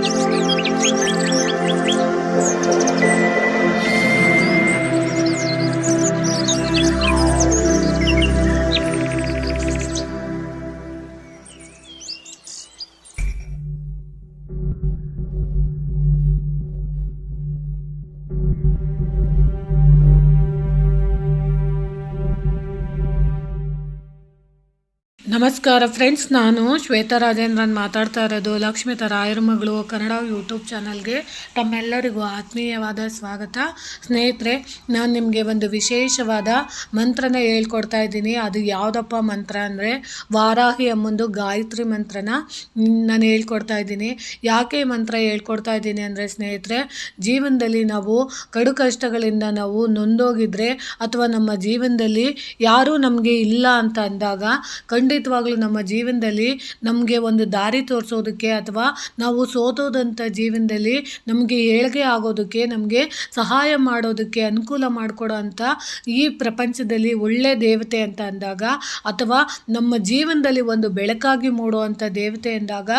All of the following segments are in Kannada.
Música ನಮಸ್ಕಾರ ಫ್ರೆಂಡ್ಸ್, ನಾನು ಶ್ವೇತಾ ರಾಜೇಂದ್ರನ್ ಮಾತಾಡ್ತಾ ಇರೋದು. ಲಕ್ಷ್ಮಿತ ರಾಯರ ಮಗಳು, ಕನ್ನಡ ಯೂಟ್ಯೂಬ್ ಚಾನಲ್ಗೆ ತಮ್ಮೆಲ್ಲರಿಗೂ ಆತ್ಮೀಯವಾದ ಸ್ವಾಗತ. ಸ್ನೇಹಿತರೆ, ನಾನು ನಿಮಗೆ ಒಂದು ವಿಶೇಷವಾದ ಮಂತ್ರನ ಹೇಳ್ಕೊಡ್ತಾ ಇದ್ದೀನಿ. ಅದು ಯಾವುದಪ್ಪ ಮಂತ್ರ ಅಂದರೆ, ವಾರಾಹಿ ಎಂಬೊಂದು ಗಾಯತ್ರಿ ಮಂತ್ರನ ನಾನು ಹೇಳ್ಕೊಡ್ತಾ ಇದ್ದೀನಿ. ಯಾಕೆ ಮಂತ್ರ ಹೇಳ್ಕೊಡ್ತಾ ಇದ್ದೀನಿ ಅಂದರೆ ಸ್ನೇಹಿತರೆ, ಜೀವನದಲ್ಲಿ ನಾವು ಕಡು ಕಷ್ಟಗಳಿಂದ ನಾವು ನೊಂದೋಗಿದ್ರೆ ಅಥವಾ ನಮ್ಮ ಜೀವನದಲ್ಲಿ ಯಾರೂ ನಮಗೆ ಇಲ್ಲ ಅಂತ ಅಂದಾಗ ಖಂಡಿತವಾಗ್ಲೂ ನಮ್ಮ ಜೀವನದಲ್ಲಿ ನಮಗೆ ಒಂದು ದಾರಿ ತೋರಿಸೋದಕ್ಕೆ ಅಥವಾ ನಾವು ಸೋತೋದಂಥ ಜೀವನದಲ್ಲಿ ನಮಗೆ ಏಳಿಗೆ ಆಗೋದಕ್ಕೆ, ನಮಗೆ ಸಹಾಯ ಮಾಡೋದಕ್ಕೆ ಅನುಕೂಲ ಮಾಡಿಕೊಡೋ ಅಂಥ ಈ ಪ್ರಪಂಚದಲ್ಲಿ ಒಳ್ಳೆ ದೇವತೆ ಅಂತ ಅಂದಾಗ ಅಥವಾ ನಮ್ಮ ಜೀವನದಲ್ಲಿ ಒಂದು ಬೆಳಕಾಗಿ ಮೂಡುವಂಥ ದೇವತೆ ಅಂದಾಗ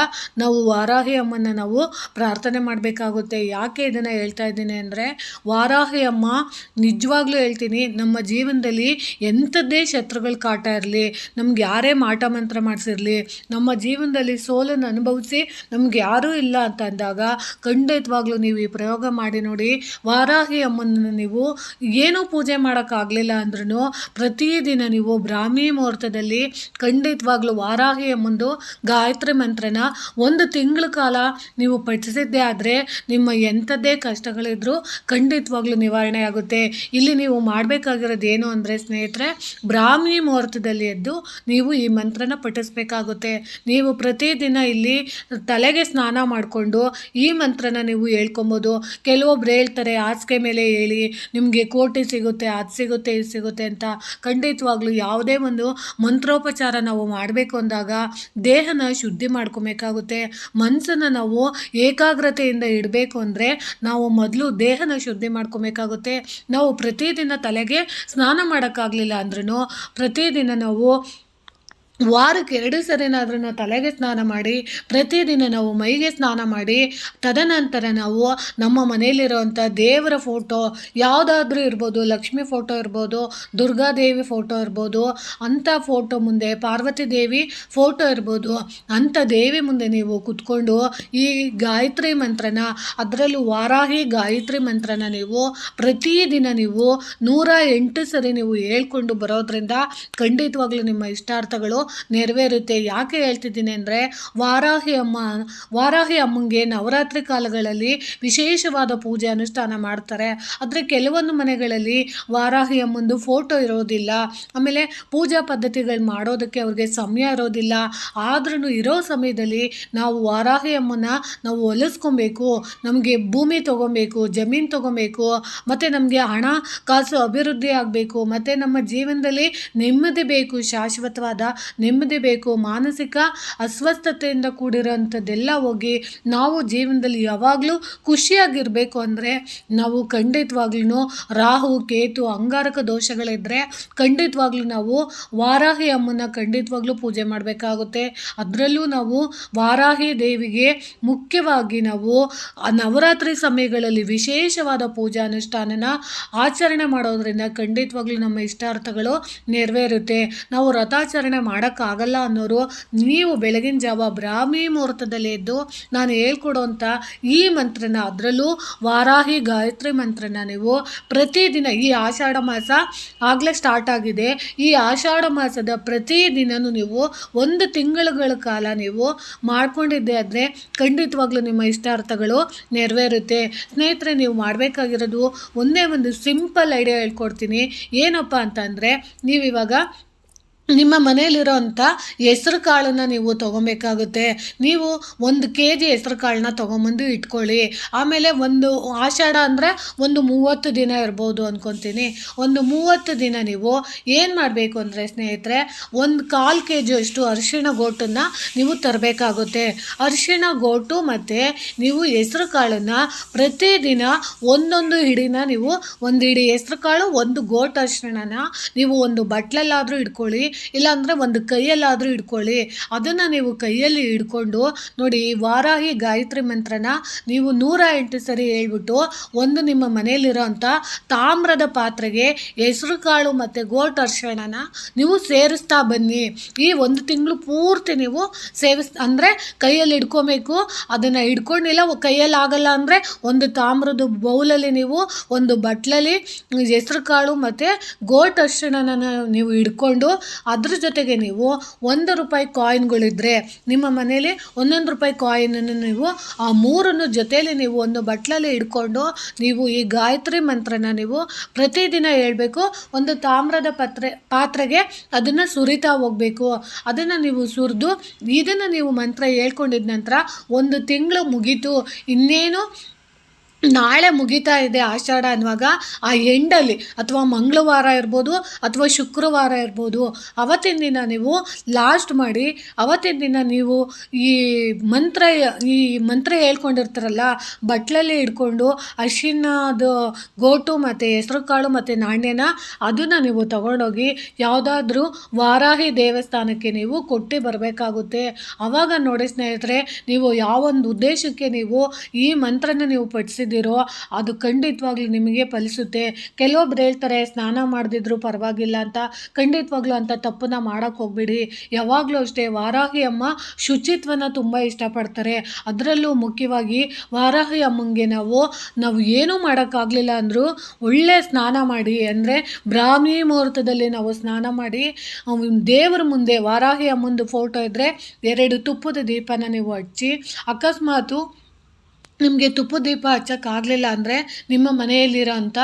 ನಾವು ವಾರಾಹಿ ಅಮ್ಮನ ನಾವು ಪ್ರಾರ್ಥನೆ ಮಾಡಬೇಕಾಗುತ್ತೆ. ಯಾಕೆ ಇದನ್ನು ಹೇಳ್ತಾ ಇದ್ದೀನಿ ಅಂದರೆ ವಾರಾಹಿ ಅಮ್ಮ ನಿಜವಾಗ್ಲೂ ಹೇಳ್ತೀನಿ, ನಮ್ಮ ಜೀವನದಲ್ಲಿ ಎಂಥದ್ದೇ ಶತ್ರುಗಳು ಕಾಟ ಇರಲಿ, ನಮ್ಗೆ ಯಾರೇ ಮಾಟ ಮಂತ್ರ ಮಾಡಿಸಿರಲಿ, ನಮ್ಮ ಜೀವನದಲ್ಲಿ ಸೋಲನ್ನು ಅನುಭವಿಸಿ ನಮ್ಗೆ ಯಾರೂ ಇಲ್ಲ ಅಂತ ಅಂದಾಗ ಖಂಡಿತವಾಗ್ಲೂ ನೀವು ಈ ಪ್ರಯೋಗ ಮಾಡಿ ನೋಡಿ, ವಾರಾಹಿ ಅಮ್ಮನನ್ನು ನೀವು ಏನೂ ಪೂಜೆ ಮಾಡೋಕ್ಕಾಗಲಿಲ್ಲ ಅಂದ್ರೂ ಪ್ರತಿದಿನ ನೀವು ಬ್ರಾಹ್ಮಿ ಮುಹೂರ್ತದಲ್ಲಿ ಖಂಡಿತವಾಗ್ಲೂ ವಾರಾಹಿ ಅಮ್ಮಂದು ಗಾಯತ್ರಿ ಮಂತ್ರನ ಒಂದು ತಿಂಗಳ ಕಾಲ ನೀವು ಪಠಿಸಿದ್ದೇ ಆದರೆ ನಿಮ್ಮ ಎಂಥದ್ದೇ ಕಷ್ಟಗಳಿದ್ರೂ ಖಂಡಿತವಾಗ್ಲೂ ನಿವಾರಣೆ ಆಗುತ್ತೆ. ಇಲ್ಲಿ ನೀವು ಮಾಡಬೇಕಾಗಿರೋದು ಏನು ಅಂದರೆ ಸ್ನೇಹಿತರೆ, ಬ್ರಾಹ್ಮಿ ಮುಹೂರ್ತದಲ್ಲಿ ಎದ್ದು ನೀವು ಈ ಮಂತ್ರನ ಪಠಿಸ್ಬೇಕಾಗುತ್ತೆ. ನೀವು ಪ್ರತಿದಿನ ಇಲ್ಲಿ ತಲೆಗೆ ಸ್ನಾನ ಮಾಡಿಕೊಂಡು ಈ ಮಂತ್ರನ ನೀವು ಹೇಳ್ಕೊಬೋದು. ಕೆಲವೊಬ್ರು ಹೇಳ್ತಾರೆ, ಹಾಸಿಗೆ ಮೇಲೆ ಹೇಳಿ, ನಿಮಗೆ ಕೋಟಿ ಸಿಗುತ್ತೆ, ಅದು ಸಿಗುತ್ತೆ, ಇದು ಸಿಗುತ್ತೆ ಅಂತ. ಖಂಡಿತವಾಗ್ಲೂ ಯಾವುದೇ ಒಂದು ಮಂತ್ರೋಪಚಾರ ನಾವು ಮಾಡಬೇಕು ಅಂದಾಗ ದೇಹನ ಶುದ್ಧಿ ಮಾಡ್ಕೊಬೇಕಾಗುತ್ತೆ. ಮನಸ್ಸನ್ನು ನಾವು ಏಕಾಗ್ರತೆಯಿಂದ ಇಡಬೇಕು ಅಂದರೆ ನಾವು ಮೊದಲು ದೇಹನ ಶುದ್ಧಿ ಮಾಡ್ಕೊಬೇಕಾಗುತ್ತೆ. ನಾವು ಪ್ರತಿದಿನ ತಲೆಗೆ ಸ್ನಾನ ಮಾಡೋಕ್ಕಾಗಲಿಲ್ಲ ಅಂದ್ರೂ ಪ್ರತಿದಿನ ನಾವು ವಾರಕ್ಕೆ ಎರಡು ಸರಿನಾದ್ರೂ ನಾವು ತಲೆಗೆ ಸ್ನಾನ ಮಾಡಿ, ಪ್ರತಿದಿನ ನಾವು ಮೈಗೆ ಸ್ನಾನ ಮಾಡಿ, ತದನಂತರ ನಾವು ನಮ್ಮ ಮನೆಯಲ್ಲಿರುವಂಥ ದೇವರ ಫೋಟೋ, ಯಾವುದಾದ್ರೂ ಇರ್ಬೋದು, ಲಕ್ಷ್ಮಿ ಫೋಟೋ ಇರ್ಬೋದು ದುರ್ಗಾದೇವಿ ಫೋಟೋ ಇರ್ಬೋದು, ಅಂಥ ಫೋಟೋ ಮುಂದೆ, ಪಾರ್ವತಿ ದೇವಿ ಫೋಟೋ ಇರ್ಬೋದು, ಅಂಥ ದೇವಿ ಮುಂದೆ ನೀವು ಕುತ್ಕೊಂಡು ಈ ಗಾಯತ್ರಿ ಮಂತ್ರನ, ಅದರಲ್ಲೂ ವಾರಾಹಿ ಗಾಯತ್ರಿ ಮಂತ್ರನ ನೀವು ಪ್ರತಿದಿನ ನೀವು ನೂರ ಎಂಟು ಸರಿ ನೀವು ಹೇಳ್ಕೊಂಡು ಬರೋದ್ರಿಂದ ಖಂಡಿತವಾಗ್ಲೂ ನಿಮ್ಮ ಇಷ್ಟಾರ್ಥಗಳು ನೆರವೇರುತ್ತೆ. ಯಾಕೆ ಹೇಳ್ತಿದ್ದೀನಿ ಅಂದರೆ, ವಾರಾಹಿ ಅಮ್ಮ, ವಾರಾಹಿ ಅಮ್ಮಂಗೆ ನವರಾತ್ರಿ ಕಾಲಗಳಲ್ಲಿ ವಿಶೇಷವಾದ ಪೂಜೆ ಅನುಷ್ಠಾನ ಮಾಡ್ತಾರೆ. ಆದರೆ ಕೆಲವೊಂದು ಮನೆಗಳಲ್ಲಿ ವಾರಾಹಿ ಅಮ್ಮಂದು ಫೋಟೋ ಇರೋದಿಲ್ಲ. ಆಮೇಲೆ ಪೂಜಾ ಪದ್ಧತಿಗಳು ಮಾಡೋದಕ್ಕೆ ಅವ್ರಿಗೆ ಸಮಯ ಇರೋದಿಲ್ಲ. ಆದ್ರೂ ಇರೋ ಸಮಯದಲ್ಲಿ ನಾವು ವಾರಾಹಿ ಅಮ್ಮನ ನಾವು ಒಲಿಸ್ಕೊಬೇಕು ನಮಗೆ ಭೂಮಿ ತೊಗೊಬೇಕು, ಜಮೀನು ತೊಗೊಬೇಕು, ಮತ್ತು ನಮಗೆ ಹಣ ಕಾಸು ಅಭಿವೃದ್ಧಿ ಆಗಬೇಕು, ಮತ್ತು ನಮ್ಮ ಜೀವನದಲ್ಲಿ ನೆಮ್ಮದಿ ಬೇಕು, ಶಾಶ್ವತವಾದ ನೆಮ್ಮದಿ ಬೇಕು, ಮಾನಸಿಕ ಅಸ್ವಸ್ಥತೆಯಿಂದ ಕೂಡಿರೋಂಥದ್ದೆಲ್ಲ ಹೋಗಿ ನಾವು ಜೀವನದಲ್ಲಿ ಯಾವಾಗಲೂ ಖುಷಿಯಾಗಿರಬೇಕು ಅಂದರೆ ನಾವು ಖಂಡಿತವಾಗ್ಲೂ ರಾಹು, ಕೇತು, ಅಂಗಾರಕ ದೋಷಗಳಿದ್ದರೆ ಖಂಡಿತವಾಗ್ಲೂ ನಾವು ವಾರಾಹಿ ಅಮ್ಮನ ಖಂಡಿತವಾಗ್ಲೂ ಪೂಜೆ ಮಾಡಬೇಕಾಗುತ್ತೆ. ಅದರಲ್ಲೂ ನಾವು ವಾರಾಹಿ ದೇವಿಗೆ ಮುಖ್ಯವಾಗಿ ನಾವು ನವರಾತ್ರಿ ಸಮಯಗಳಲ್ಲಿ ವಿಶೇಷವಾದ ಪೂಜಾ ಅನುಷ್ಠಾನನ ಆಚರಣೆ ಮಾಡೋದ್ರಿಂದ ಖಂಡಿತವಾಗ್ಲೂ ನಮ್ಮ ಇಷ್ಟಾರ್ಥಗಳು ನೆರವೇರುತ್ತೆ. ನಾವು ವ್ರತಾಚರಣೆ ಮಾಡೋಕ್ಕಾಗಲ್ಲ ಅನ್ನೋರು ನೀವು ಬೆಳಗಿನ ಜಾವ ಬ್ರಾಹ್ಮಿ ಮುಹೂರ್ತದಲ್ಲಿ ಎದ್ದು ನಾನು ಹೇಳ್ಕೊಡೋಂಥ ಈ ಮಂತ್ರನ ಅದರಲ್ಲೂ ವಾರಾಹಿ ಗಾಯತ್ರಿ ಮಂತ್ರನ ನೀವು ಪ್ರತಿದಿನ ಈ ಆಷಾಢ ಮಾಸ ಆಗಲೇ ಸ್ಟಾರ್ಟ್ ಆಗಿದೆ. ಈ ಆಷಾಢ ಮಾಸದ ಪ್ರತಿದಿನವೂ ನೀವು ಒಂದು ತಿಂಗಳುಗಳ ಕಾಲ ನೀವು ಮಾಡ್ಕೊಂಡಿದ್ದೆ ಆದರೆ ಖಂಡಿತವಾಗ್ಲೂ ನಿಮ್ಮ ಇಷ್ಟಾರ್ಥಗಳು ನೆರವೇರುತ್ತೆ. ಸ್ನೇಹಿತರೆ, ನೀವು ಮಾಡಬೇಕಾಗಿರೋದು ಒಂದೇ ಒಂದು ಸಿಂಪಲ್ ಐಡಿಯಾ ಹೇಳ್ಕೊಡ್ತೀನಿ. ಏನಪ್ಪ ಅಂತಂದರೆ, ನೀವಿವಾಗ ನಿಮ್ಮ ಮನೆಯಲ್ಲಿರೋವಂಥ ಹೆಸ್ರು ಕಾಳನ್ನು ನೀವು ತೊಗೊಬೇಕಾಗುತ್ತೆ. ನೀವು ಒಂದು ಕೆ ಜಿ ಹೆಸ್ರು ಕಾಳನ್ನ ತೊಗೊಂಬಂದು ಇಟ್ಕೊಳ್ಳಿ. ಆಮೇಲೆ ಒಂದು ಆಷಾಢ ಅಂದರೆ ಒಂದು ಮೂವತ್ತು ದಿನ ಇರ್ಬೋದು ಅಂದ್ಕೊತೀನಿ ಒಂದು ಮೂವತ್ತು ದಿನ ನೀವು ಏನು ಮಾಡಬೇಕು ಅಂದರೆ ಸ್ನೇಹಿತರೆ, ಒಂದು ಕಾಲು ಕೆ ಜಿಯಷ್ಟು ಅರಿಶಿಣ ಗೋಟನ್ನು ನೀವು ತರಬೇಕಾಗುತ್ತೆ. ಅರಿಶಿಣ ಗೋಟು ಮತ್ತು ನೀವು ಹೆಸ್ರು ಕಾಳನ್ನು ಪ್ರತಿದಿನ ಒಂದೊಂದು ಹಿಡಿನ ನೀವು ಒಂದು ಹಿಡಿ ಹೆಸ್ರು ಕಾಳು, ಒಂದು ಗೋಟು ಅರಿಶಿಣನ ನೀವು ಒಂದು ಬಟ್ಲಲ್ಲಾದರೂ ಇಟ್ಕೊಳ್ಳಿ. ಇಲ್ಲಾಂದರೆ ಒಂದು ಕೈಯಲ್ಲಾದರೂ ಹಿಡ್ಕೊಳ್ಳಿ. ಅದನ್ನು ನೀವು ಕೈಯಲ್ಲಿ ಹಿಡ್ಕೊಂಡು ನೋಡಿ ವಾರಾಹಿ ಗಾಯತ್ರಿ ಮಂತ್ರನ ನೀವು ನೂರ ಎಂಟು ಸರಿ ಹೇಳ್ಬಿಟ್ಟು ಒಂದು ನಿಮ್ಮ ಮನೆಯಲ್ಲಿರೋ ಅಂಥ ತಾಮ್ರದ ಪಾತ್ರೆಗೆ ಹೆಸರು ಕಾಳು ಮತ್ತು ಗೋಟ್ ಅರ್ಶಿಣನ ನೀವು ಸೇರಿಸ್ತಾ ಬನ್ನಿ. ಈ ಒಂದು ತಿಂಗಳು ಪೂರ್ತಿ ನೀವು ಸೇವಿಸ್ ಅಂದರೆ ಕೈಯಲ್ಲಿ ಹಿಡ್ಕೊಬೇಕು. ಅದನ್ನು ಹಿಡ್ಕೊಂಡಿಲ್ಲ, ಕೈಯಲ್ಲಿ ಆಗಲ್ಲ ಅಂದರೆ ಒಂದು ತಾಮ್ರದ ಬೌಲಲ್ಲಿ ನೀವು ಒಂದು ಬಟ್ಲಲ್ಲಿ ಹೆಸರು ಕಾಳು ಮತ್ತು ಗೋಟ್ ಅರ್ಶಿಣನ ನೀವು ಹಿಡ್ಕೊಂಡು ಅದ್ರ ಜೊತೆಗೆ ನೀವು ಒಂದು ರೂಪಾಯಿ ಕಾಯಿನ್ಗಳಿದ್ದರೆ ನಿಮ್ಮ ಮನೇಲಿ ಒಂದೊಂದು ರೂಪಾಯಿ ಕಾಯಿನನ್ನು ನೀವು ಆ ಮೂರನ್ನು ಜೊತೆಯಲ್ಲಿ ನೀವು ಒಂದು ಬಟ್ಲಲ್ಲಿ ಹಿಡ್ಕೊಂಡು ನೀವು ಈ ಗಾಯತ್ರಿ ಮಂತ್ರನ ನೀವು ಪ್ರತಿದಿನ ಹೇಳಬೇಕು. ಒಂದು ತಾಮ್ರದ ಪತ್ರೆ, ಪಾತ್ರೆಗೆ ಅದನ್ನು ಸುರಿತಾ ಹೋಗಬೇಕು. ಅದನ್ನು ನೀವು ಸುರಿದು ಇದನ್ನು ನೀವು ಮಂತ್ರ ಹೇಳ್ಕೊಂಡಿದ್ದ ನಂತರ ಒಂದು ತಿಂಗಳು ಮುಗೀತು. ಇನ್ನೇನು ನಾಳೆ ಮುಗಿತಾ ಇದೆ ಆಷಾಢ ಅನ್ನುವಾಗ ಆ ಎಂಡಲ್ಲಿ ಅಥವಾ ಮಂಗಳವಾರ ಇರ್ಬೋದು ಅಥವಾ ಶುಕ್ರವಾರ ಇರ್ಬೋದು, ಅವತ್ತಿನ ದಿನ ನೀವು ಲಾಸ್ಟ್ ಮಾಡಿ, ಅವತ್ತಿನ ದಿನ ನೀವು ಈ ಮಂತ್ರ ಈ ಮಂತ್ರ ಹೇಳ್ಕೊಂಡಿರ್ತಾರಲ್ಲ, ಬಟ್ಲಲ್ಲಿ ಹಿಡ್ಕೊಂಡು ಅರ್ಶಿನದ ಗೋಟು ಮತ್ತು ಹೆಸರು ಕಾಳು ಮತ್ತು ನಾಣ್ಯನ ಅದನ್ನು ನೀವು ತಗೊಂಡೋಗಿ ಯಾವುದಾದ್ರೂ ವಾರಾಹಿ ದೇವಸ್ಥಾನಕ್ಕೆ ನೀವು ಕೊಟ್ಟು ಬರಬೇಕಾಗುತ್ತೆ. ಆವಾಗ ನೋಡಿ ಸ್ನೇಹಿತರೆ, ನೀವು ಯಾವೊಂದು ಉದ್ದೇಶಕ್ಕೆ ನೀವು ಈ ಮಂತ್ರನ ನೀವು ಪಠಿಸಿದ್ದೀರೋ ಅದು ಖಂಡಿತವಾಗ್ಲೂ ನಿಮಗೆ ಫಲಿಸುತ್ತೆ. ಕೆಲವೊಬ್ರು ಹೇಳ್ತಾರೆ, ಸ್ನಾನ ಮಾಡದಿದ್ರು ಪರವಾಗಿಲ್ಲ ಅಂತ. ಖಂಡಿತವಾಗ್ಲೂ ಅಂತ ತಪ್ಪನ್ನ ಮಾಡೋಕ್ಕೆ ಹೋಗ್ಬೇಡಿ. ಯಾವಾಗಲೂ ಅಷ್ಟೇ ವಾರಾಹಿ ಅಮ್ಮ ಶುಚಿತ್ವನ ತುಂಬ ಇಷ್ಟಪಡ್ತಾರೆ. ಅದರಲ್ಲೂ ಮುಖ್ಯವಾಗಿ ವಾರಾಹಿ ಅಮ್ಮಂಗೆ ನಾವು ನಾವು ಏನೂ ಮಾಡೋಕ್ಕಾಗಲಿಲ್ಲ ಅಂದರೂ ಒಳ್ಳೆ ಸ್ನಾನ ಮಾಡಿ, ಅಂದರೆ ಬ್ರಾಹ್ಮಿ ಮುಹೂರ್ತದಲ್ಲಿ ನಾವು ಸ್ನಾನ ಮಾಡಿ ದೇವರ ಮುಂದೆ ವಾರಾಹಿ ಅಮ್ಮಂದು ಫೋಟೋ ಇದ್ದರೆ ಎರಡು ತುಪ್ಪದ ದೀಪನ ನೀವು ಹಚ್ಚಿ, ಅಕಸ್ಮಾತು ನಿಮಗೆ ತುಪ್ಪ ದೀಪ ಹಚ್ಚೋಕ್ಕಾಗಲಿಲ್ಲ ಅಂದರೆ ನಿಮ್ಮ ಮನೆಯಲ್ಲಿರೋ ಅಂಥ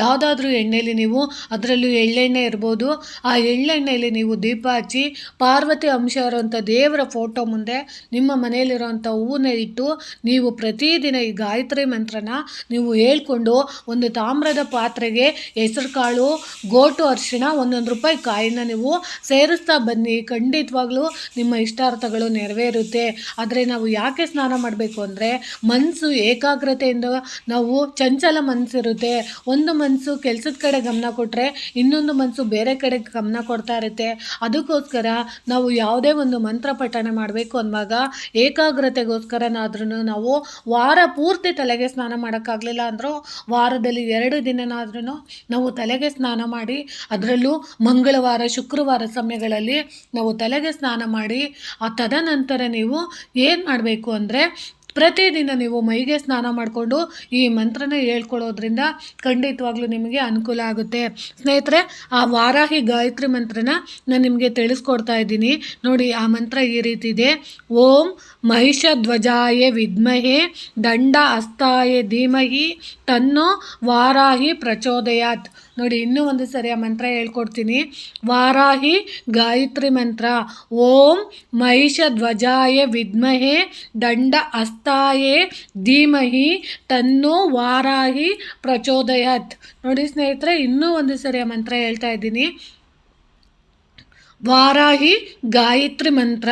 ಯಾವುದಾದ್ರೂ ಎಣ್ಣೆಯಲ್ಲಿ ನೀವು ಅದರಲ್ಲೂ ಎಳ್ಳೆಣ್ಣೆ ಇರ್ಬೋದು. ಆ ಎಳ್ಳೆಣ್ಣೆಯಲ್ಲಿ ನೀವು ದೀಪ ಹಚ್ಚಿ ಪಾರ್ವತಿ ಅಂಶ ಇರೋವಂಥ ದೇವರ ಫೋಟೋ ಮುಂದೆ ನಿಮ್ಮ ಮನೆಯಲ್ಲಿರೋವಂಥ ಹೂವನ್ನ ಇಟ್ಟು ನೀವು ಪ್ರತಿದಿನ ಈ ಗಾಯತ್ರಿ ಮಂತ್ರನ ನೀವು ಹೇಳ್ಕೊಂಡು ಒಂದು ತಾಮ್ರದ ಪಾತ್ರೆಗೆ ಹೆಸರು ಕಾಳು, ಗೋಟು ಅರಿಶಿಣ, ಒಂದೊಂದು ರೂಪಾಯಿ ಕಾಯಿನ ನೀವು ಸೇರಿಸ್ತಾ ಬನ್ನಿ. ಖಂಡಿತವಾಗ್ಲೂ ನಿಮ್ಮ ಇಷ್ಟಾರ್ಥಗಳು ನೆರವೇರುತ್ತೆ. ಆದರೆ ನಾವು ಯಾಕೆ ಸ್ನಾನ ಮಾಡಬೇಕು ಅಂದರೆ ಮನಸ್ಸು ಏಕಾಗ್ರತೆಯಿಂದ ನಾವು ಚಂಚಲ ಮನಸ್ಸಿರುತ್ತೆ. ಒಂದು ಮನಸ್ಸು ಕೆಲಸದ ಕಡೆ ಗಮನ ಕೊಟ್ಟರೆ ಇನ್ನೊಂದು ಮನಸ್ಸು ಬೇರೆ ಕಡೆ ಗಮನ ಕೊಡ್ತಾ ಇರುತ್ತೆ. ಅದಕ್ಕೋಸ್ಕರ ನಾವು ಯಾವುದೇ ಒಂದು ಮಂತ್ರ ಪಠನೆ ಮಾಡಬೇಕು ಅನ್ನುವಾಗ ಏಕಾಗ್ರತೆಗೋಸ್ಕರನಾದ್ರೂ ನಾವು ವಾರ ಪೂರ್ತಿ ತಲೆಗೆ ಸ್ನಾನ ಮಾಡೋಕ್ಕಾಗಲಿಲ್ಲ ಅಂದರೂ ವಾರದಲ್ಲಿ ಎರಡು ದಿನನಾದ್ರೂ ನಾವು ತಲೆಗೆ ಸ್ನಾನ ಮಾಡಿ, ಅದರಲ್ಲೂ ಮಂಗಳವಾರ, ಶುಕ್ರವಾರ ಸಮಯಗಳಲ್ಲಿ ನಾವು ತಲೆಗೆ ಸ್ನಾನ ಮಾಡಿ, ಆ ತದನಂತರ ನೀವು ಏನು ಮಾಡಬೇಕು ಅಂದರೆ ಪ್ರತಿದಿನ ನೀವು ಮೈಗೆ ಸ್ನಾನ ಮಾಡಿಕೊಂಡು ಈ ಮಂತ್ರನ ಹೇಳ್ಕೊಳ್ಳೋದ್ರಿಂದ ಖಂಡಿತವಾಗ್ಲೂ ನಿಮಗೆ ಅನುಕೂಲ ಆಗುತ್ತೆ. ಸ್ನೇಹಿತರೆ, ಆ ವಾರಾಹಿ ಗಾಯತ್ರಿ ಮಂತ್ರನ ನಾನು ನಿಮಗೆ ತಿಳಿಸ್ಕೊಡ್ತಾ ಇದ್ದೀನಿ. ನೋಡಿ, ಆ ಮಂತ್ರ ಈ ರೀತಿ ಇದೆ. ಓಂ ಮಹಿಷಧ್ವಜಾಯ ವಿದ್ಮಹೆ ದಂಡ ಅಸ್ತಾಯ ಧೀಮಹಿ ತನ್ನೋ ವಾರಾಹಿ ಪ್ರಚೋದಯಾತ್. ನೋಡಿ, ಇನ್ನೂ ಒಂದು ಸರಿ ಆ ಮಂತ್ರ ಹೇಳ್ಕೊಡ್ತೀನಿ. ವಾರಾಹಿ ಗಾಯತ್ರಿ ಮಂತ್ರ. ಓಂ ಮಹಿಷ ಧ್ವಜಾಯ ವಿದ್ಮಹೆ ದಂಡ ಅಸ್ತಾಯೇ ಧೀಮಹಿ ತನ್ನೋ ವಾರಾಹಿ ಪ್ರಚೋದಯತ್. ನೋಡಿ ಸ್ನೇಹಿತರೆ, ಇನ್ನೂ ಒಂದು ಸರಿ ಆ ಮಂತ್ರ ಹೇಳ್ತಾ ಇದ್ದೀನಿ. ವಾರಾಹಿ ಗಾಯತ್ರಿ ಮಂತ್ರ.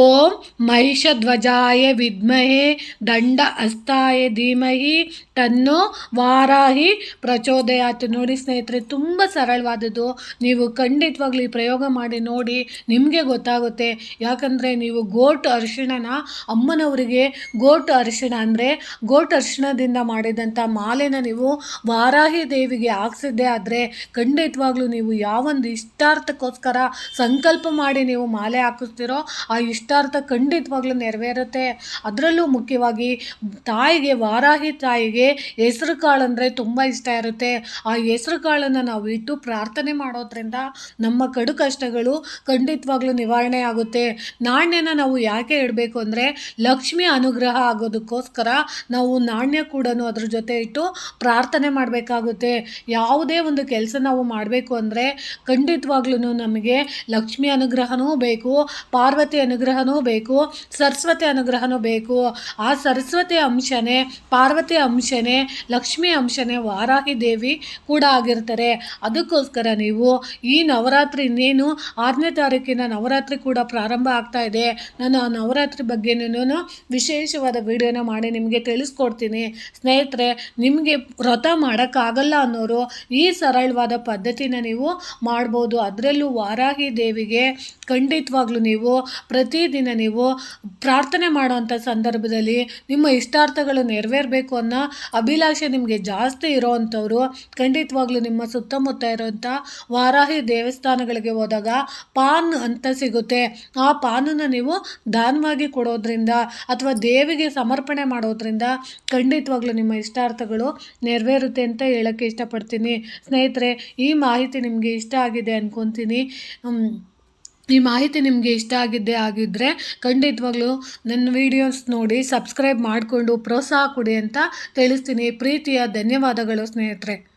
ಓಂ ಮಹಿಷಧ್ವಜಾಯ ವಿದ್ಮಹೆ ದಂಡ ಹಸ್ತಾಯ ಧೀಮಹಿ. ತನ್ನೋ ವಾರಾಹಿ ಪ್ರಚೋದಯಾತು. ನೋಡಿ ಸ್ನೇಹಿತರೆ, ತುಂಬ ಸರಳವಾದದ್ದು. ನೀವು ಖಂಡಿತವಾಗ್ಲಿ ಪ್ರಯೋಗ ಮಾಡಿ ನೋಡಿ, ನಿಮಗೆ ಗೊತ್ತಾಗುತ್ತೆ. ಯಾಕಂದರೆ ನೀವು ಗೋಟ್ ಅರಿಶಿಣನ, ಅಮ್ಮನವರಿಗೆ ಗೋಟ್ ಅರಿಶಿಣ ಅಂದರೆ ಗೋಟ್ ಅರಿಶಿಣದಿಂದ ಮಾಡಿದಂಥ ಮಾಲೆನ ನೀವು ವಾರಾಹಿ ದೇವಿಗೆ ಹಾಕ್ಸಿದ್ದೆ ಆದರೆ ಖಂಡಿತವಾಗ್ಲೂ ನೀವು ಯಾವೊಂದು ಇಷ್ಟಾರ್ಥಕ್ಕೋಸ್ಕರ ಸಂಕಲ್ಪ ಮಾಡಿ ನೀವು ಮಾಲೆ ಹಾಕಿಸ್ತಿರೋ ಆ ಇಷ್ಟಾರ್ಥ ಖಂಡಿತವಾಗ್ಲೂ ನೆರವೇರುತ್ತೆ. ಅದರಲ್ಲೂ ಮುಖ್ಯವಾಗಿ ತಾಯಿಗೆ, ವಾರಾಹಿ ತಾಯಿಗೆ ಹೆಸರು ಕಾಳು ಅಂದರೆ ತುಂಬ ಇಷ್ಟ ಇರುತ್ತೆ. ಆ ಹೆಸರು ಕಾಳನ್ನು ನಾವು ಇಟ್ಟು ಪ್ರಾರ್ಥನೆ ಮಾಡೋದ್ರಿಂದ ನಮ್ಮ ಕಡು ಕಷ್ಟಗಳು ಖಂಡಿತವಾಗ್ಲೂ ನಿವಾರಣೆ ಆಗುತ್ತೆ. ನಾಣ್ಯನ ನಾವು ಯಾಕೆ ಇಡಬೇಕು ಅಂದರೆ, ಲಕ್ಷ್ಮಿ ಅನುಗ್ರಹ ಆಗೋದಕ್ಕೋಸ್ಕರ ನಾವು ನಾಣ್ಯ ಕೂಡ ಅದ್ರ ಜೊತೆ ಇಟ್ಟು ಪ್ರಾರ್ಥನೆ ಮಾಡಬೇಕಾಗುತ್ತೆ. ಯಾವುದೇ ಒಂದು ಕೆಲಸ ನಾವು ಮಾಡಬೇಕು ಅಂದರೆ ಖಂಡಿತವಾಗ್ಲೂ ನಮಗೆ ಲಕ್ಷ್ಮಿ ಅನುಗ್ರಹನೂ ಬೇಕು, ಪಾರ್ವತಿ ಅನುಗ್ರಹನೂ ಬೇಕು, ಸರಸ್ವತಿ ಅನುಗ್ರಹನೂ ಬೇಕು. ಆ ಸರಸ್ವತಿ ಅಂಶನೇ, ಪಾರ್ವತಿ ಅಂಶನೇ, ಲಕ್ಷ್ಮಿ ಅಂಶನೇ ವಾರಾಹಿ ದೇವಿ ಕೂಡ ಆಗಿರ್ತಾರೆ. ಅದಕ್ಕೋಸ್ಕರ ನೀವು ಈ ನವರಾತ್ರಿ, ಇನ್ನೇನು ಆರನೇ ತಾರೀಕಿನ ನವರಾತ್ರಿ ಕೂಡ ಪ್ರಾರಂಭ ಆಗ್ತಾ ಇದೆ. ನಾನು ಆ ನವರಾತ್ರಿ ಬಗ್ಗೆನೂ ವಿಶೇಷವಾದ ವಿಡಿಯೋನ ಮಾಡಿ ನಿಮಗೆ ತಿಳಿಸ್ಕೊಡ್ತೀನಿ. ಸ್ನೇಹಿತರೆ, ನಿಮಗೆ ವ್ರತ ಮಾಡೋಕ್ಕಾಗಲ್ಲ ಅನ್ನೋರು ಈ ಸರಳವಾದ ಪದ್ಧತಿನ ನೀವು ಮಾಡ್ಬೋದು. ಅದರಲ್ಲೂ ವಾರಾಹಿ ದೇವಿಗೆ ಖಂಡಿತವಾಗ್ಲೂ ನೀವು ಪ್ರತಿದಿನ ನೀವು ಪ್ರಾರ್ಥನೆ ಮಾಡುವಂಥ ಸಂದರ್ಭದಲ್ಲಿ ನಿಮ್ಮ ಇಷ್ಟಾರ್ಥಗಳು ನೆರವೇರಬೇಕು ಅನ್ನೋ ಅಭಿಲಾಷೆ ನಿಮಗೆ ಜಾಸ್ತಿ ಇರೋವಂಥವ್ರು, ಖಂಡಿತವಾಗ್ಲೂ ನಿಮ್ಮ ಸುತ್ತಮುತ್ತ ಇರೋವಂಥ ವಾರಾಹಿ ದೇವಸ್ಥಾನಗಳಿಗೆ ಹೋದಾಗ ಪಾನ್ ಅಂತ ಸಿಗುತ್ತೆ ಆ ಪಾನನ್ನು ನೀವು ದಾನವಾಗಿ ಕೊಡೋದ್ರಿಂದ ಅಥವಾ ದೇವಿಗೆ ಸಮರ್ಪಣೆ ಮಾಡೋದ್ರಿಂದ ಖಂಡಿತವಾಗ್ಲೂ ನಿಮ್ಮ ಇಷ್ಟಾರ್ಥಗಳು ನೆರವೇರುತ್ತೆ ಅಂತ ಹೇಳೋಕ್ಕೆ ಇಷ್ಟಪಡ್ತೀನಿ ಸ್ನೇಹಿತರೆ, ಈ ಮಾಹಿತಿ ನಿಮಗೆ ಇಷ್ಟ ಆಗಿದೆ ಅಂದ್ಕೊತೀನಿ. ಈ ಮಾಹಿತಿ ನಿಮಗೆ ಇಷ್ಟ ಆಗಿದ್ದೇ ಆಗಿದ್ದರೆ ಖಂಡಿತವಾಗ್ಲೂ ನನ್ನ ವೀಡಿಯೋಸ್ ನೋಡಿ ಸಬ್ಸ್ಕ್ರೈಬ್ ಮಾಡಿಕೊಂಡು ಪ್ರೋತ್ಸಾಹ ಕೊಡಿ ಅಂತ ತಿಳಿಸ್ತೀನಿ. ಪ್ರೀತಿಯ ಧನ್ಯವಾದಗಳು ಸ್ನೇಹಿತರೆ.